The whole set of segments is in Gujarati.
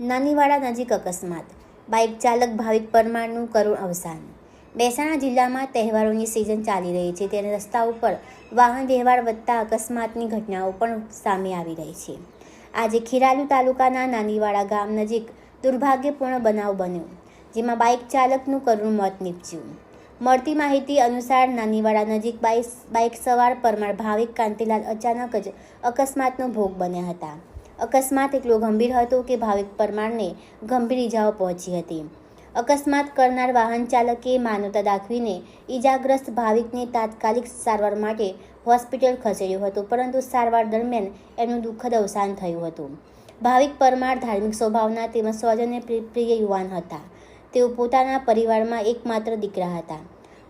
નાનીવાડા નજીક અકસ્માત. બાઇક ચાલક ભાવિક પરમારનું કરુણ અવસાન. મહેસાણા જિલ્લામાં તહેવારોની સિઝન ચાલી રહી છે ત્યારે રસ્તા ઉપર વાહન વ્યવહાર વધતા અકસ્માતની ઘટનાઓ પણ સામે આવી રહી છે. આજે ખીરાલુ તાલુકાના નાનીવાડા ગામ નજીક દુર્ભાગ્યપૂર્ણ બનાવ બન્યો, જેમાં બાઇક ચાલકનું કરુણ મોત નીપજ્યું. મળતી માહિતી અનુસાર નાનીવાડા નજીક બાઇક બાઇક સવાર પરમાર ભાવિક કાંતિલાલ અચાનક જ અકસ્માતનો ભોગ બન્યા હતા. અકસ્માત એટલો ગંભીર હતો કે ભાવિક પરમારને ગંભીર ઈજાઓ પહોંચી હતી. અકસ્માત કરનાર વાહન ચાલકે માનવતા દાખવીને ઈજાગ્રસ્ત ભાવિકને તાત્કાલિક સારવાર માટે હોસ્પિટલ ખસેડ્યો હતો, પરંતુ સારવાર દરમિયાન એમનું દુઃખદ અવસાન થયું હતું. ભાવિક પરમાર ધાર્મિક સ્વભાવના તેમજ સ્વજનને પ્રિ- પ્રિય યુવાન હતા. તેઓ પોતાના પરિવારમાં એકમાત્ર દીકરા હતા.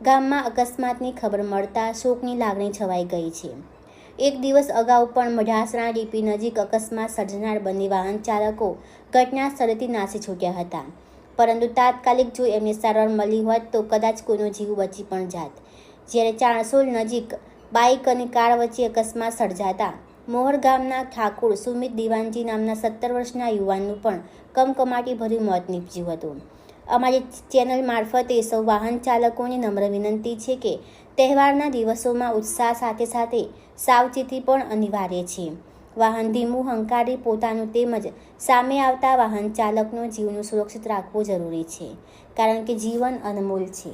ગામમાં અકસ્માતની ખબર મળતા શોકની લાગણી છવાઈ ગઈ છે. એક દિવસ અગાઉ પણ મઢાસણા ડીપી નજીક અકસ્માત સર્જનાર બંને વાહન ચાલકો ઘટના સ્થળેથી નાસી છૂટ્યા હતા. પરંતુ તાત્કાલિક જો એમને સારવાર મળી હોત તો કદાચ કોઈનો જીવ બચી પણ જાત. જ્યારે ચાણસોલ નજીક બાઇક અને કાર વચ્ચે અકસ્માત સર્જાતા, મોહર ગામના ઠાકુર સુમિત દિવાનજી નામના સત્તર વર્ષના યુવાનનું પણ કમકમાટી ભર્યું મોત નીપજ્યું હતું. અમારી ચેનલ મારફતે સૌ વાહન ચાલકોને નમ્ર વિનંતી છે કે તહેવારના દિવસોમાં ઉત્સાહ સાથે સાથે સાવચેતી પણ અનિવાર્ય છે. વાહન ધીમું હંકારી પોતાનું તેમજ સામે આવતા વાહન ચાલકનો જીવનું સુરક્ષિત રાખવું જરૂરી છે, કારણ કે જીવન અનમોલ છે.